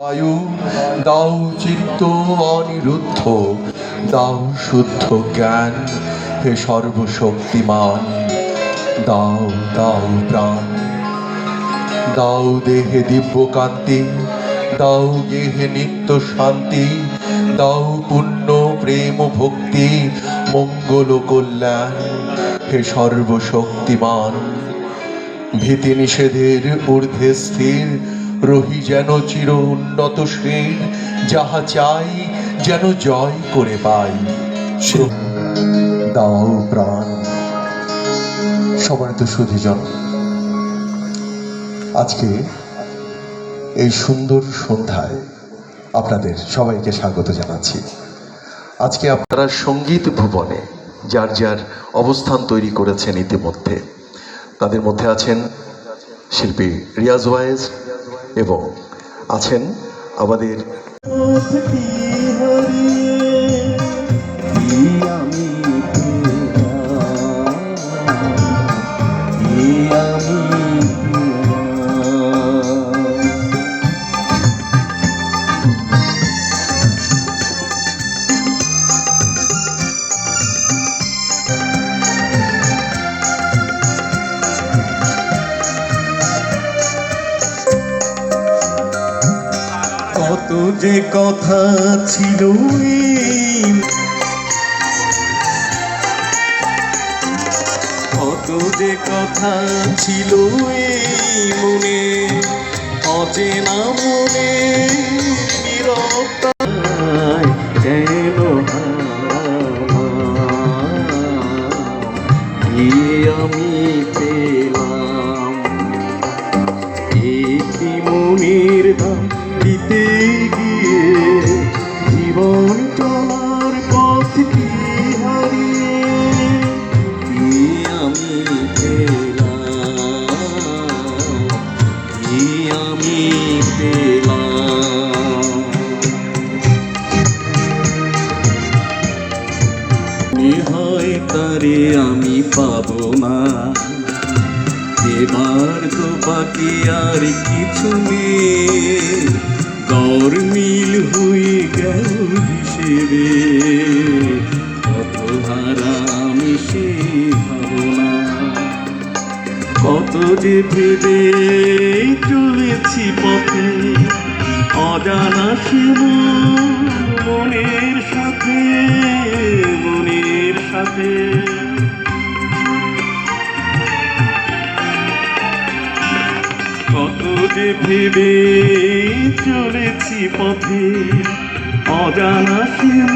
বায়ু, দাও চিত্ত অনিরুদ্ধ, দাও শুদ্ধ জ্ঞান হে সর্বশক্তিমান, দাও দাও প্রাণ, দাও দেহে দিব্য কান্তি দাও গেহে নিত্য শান্তি, দাও পুণ্য, প্রেম, ভক্তি, মঙ্গল কল্যাণ হে সর্বশক্তিমান, ভীতি নিষেধের ঊর্ধ্বে স্থির রহি যেন চির উন্নত শ্রীর যাহা চাই যেন জয় করে পাই। দাও প্রাণ। সমানিত সুধীজন, আজকে এই সুন্দর সন্ধ্যায় আপনাদের সবাইকে স্বাগত জানাচ্ছি। আজকে আপনারা সংগীত ভুবনে, যার যার অবস্থান তৈরি করেছেন ইতিমধ্যে, তাদের মধ্যে আছেন শিল্পী রিয়াজ ওয়াইজ এবং আছেন আমাদের কত যে কথা ছিল কত যে কথা ছিল মনে অচেনা মনে আমি পেলাম। হয় তারে আমি পাবো না। এবার তো বাকি আর কিছু নেই। গড় মিল হয়ে গেল হিসেবে কত হারা যে ভেবে চলেছি পথে, অজানা শিব মনের সাথে মনের সাথে। কত যে ভেবে চলেছি পথে, অজানা শিব